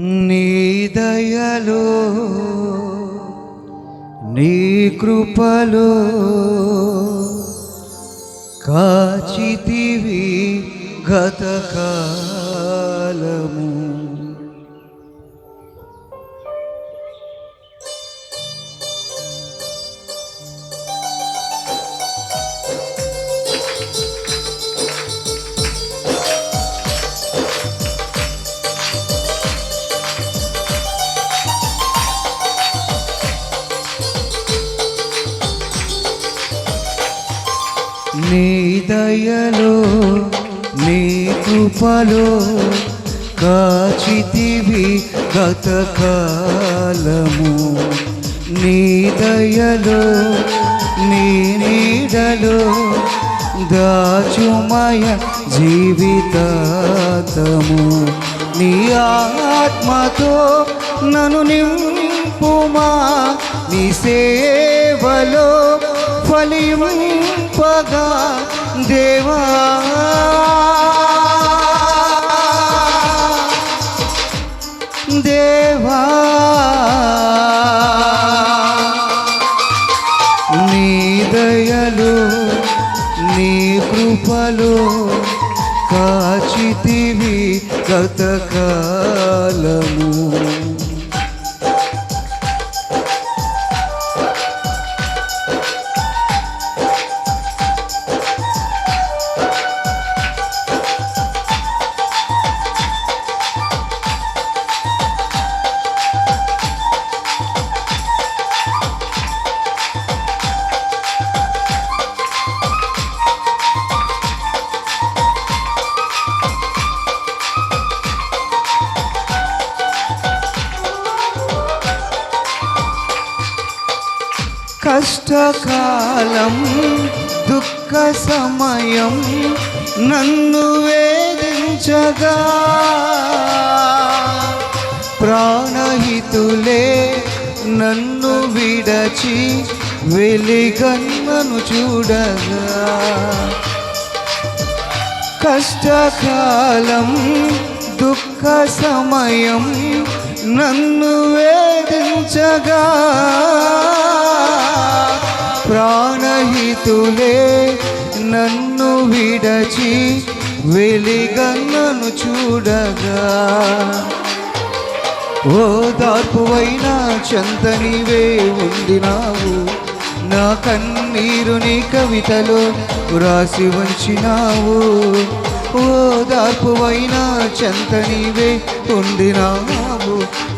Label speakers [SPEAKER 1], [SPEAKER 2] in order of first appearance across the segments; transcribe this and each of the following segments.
[SPEAKER 1] నీదయలో నీ కృపలో కాచితివి గతకా దయలో నీ కృపలో కాచితివి గతకాలము నీ దయలో నీ నీడలో దాచుమయ జీవితాతము. నీ ఆత్మతో నన్ను నింపుమా నీ సేవలో ఫలింపగా దేవా. దేవా. నీ దయలు నీ కృపలు కాచితివి గతకాలము. కష్టకాలం దుఃఖ సమయం నన్ను వేధించగా. ప్రాణహితులే నన్ను విడచి వెలిగన్నను చూడగా. కష్టకాలం దుఃఖ సమయం నన్ను వేధించగా ప్రాణహితులే నన్ను విడచి వెలిగన్నను చూడగా. ఓ దార్పువైన చెంత నీవే ఉండినావు. నా కన్నీరు నీ కవితలో వ్రాసి ఉంచినావు. ఓ దార్పువైన చెంత నీవే ఉండినావు.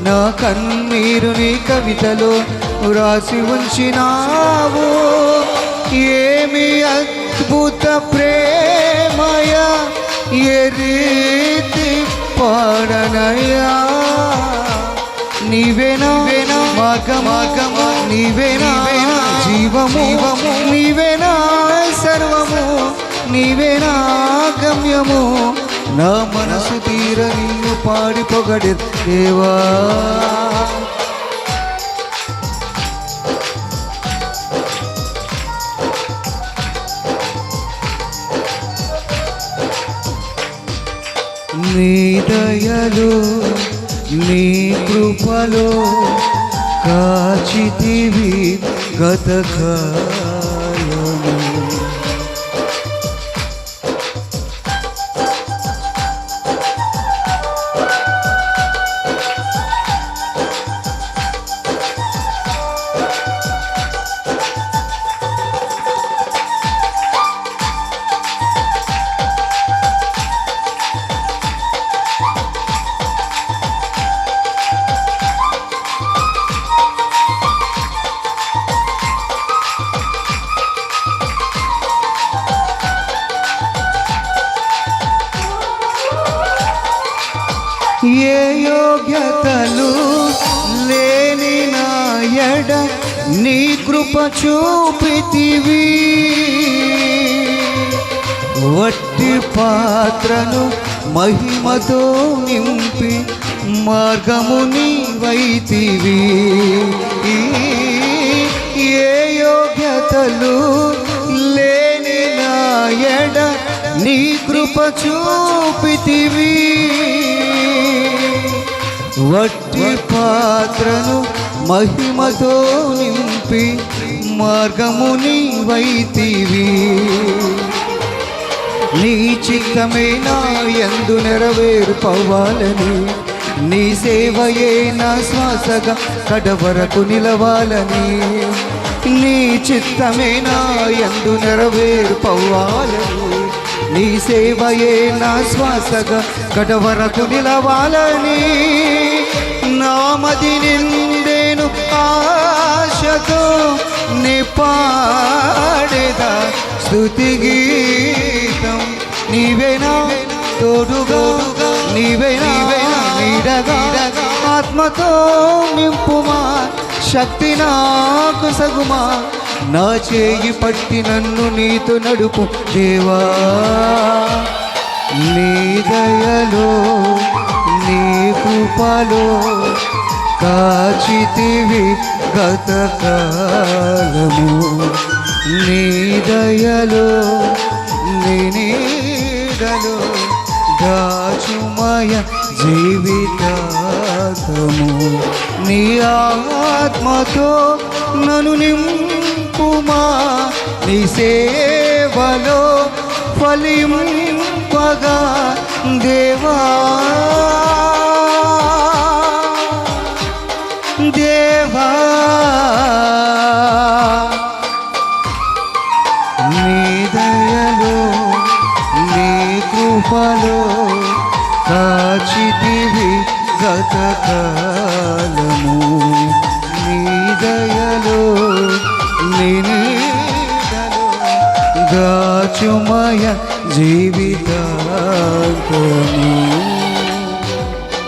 [SPEAKER 1] నా కన్నీరు నీ కవితలో రాసి ఉంచినావు. ఏమి అద్భుత ప్రేమయ ఏ రీతి పాడనయా నీవేనా మగ మగమ నీవేనా జీవము? నీవేనా సర్వము? నీవేనా గమ్యము? నా మనసు తీర నిన్ను పాడి పొగడి దేవా. నీ దయలో నీ కృపలో కాచితివి గతకా. ఏ యోగ్యతలు లేని నాయడ నీ కృప చూపితివి. వట్టి పాత్రను మహిమతో నింపి మార్గము నీవైతివి. ఏ యోగ్యతలు లేని నాయడ ఎడ నీ కృప చూపితివి. వట్టి పాత్రను మహిమతో నింపి మార్గముని వైతివి నీ చిత్తమే నా ఎందు నెరవేర్పవ్వాలని నీ సేవయే నా శ్వాసగా కడవరకు నిలవాలని నీ చిత్తమే నా ఎందు నెరవేర్పవ్వాలని. నీ సేవయే నా శ్వాసగా కడవరకు నిలవాలని నామది నిండేను ఆశతో నీ పాడేదా స్తుతి గీతం. నీవేనా తోడుగా నీవేనా నీడగా. ఆత్మతో నింపుమా శక్తి నాకు సగుమా. నా చేయి పట్టి నన్ను నీతో నడుపు. దేవా నీ దయలో నీ కృపలో కాచితివి గతకాలము. నీ దయలో నీ నీడలో దాచుమయ జీవితాతము నీ ఆత్మతో నను నింపుమా? నీ సేవలో ఫలింపగా దేవా దాచుమయ జీవితాంతము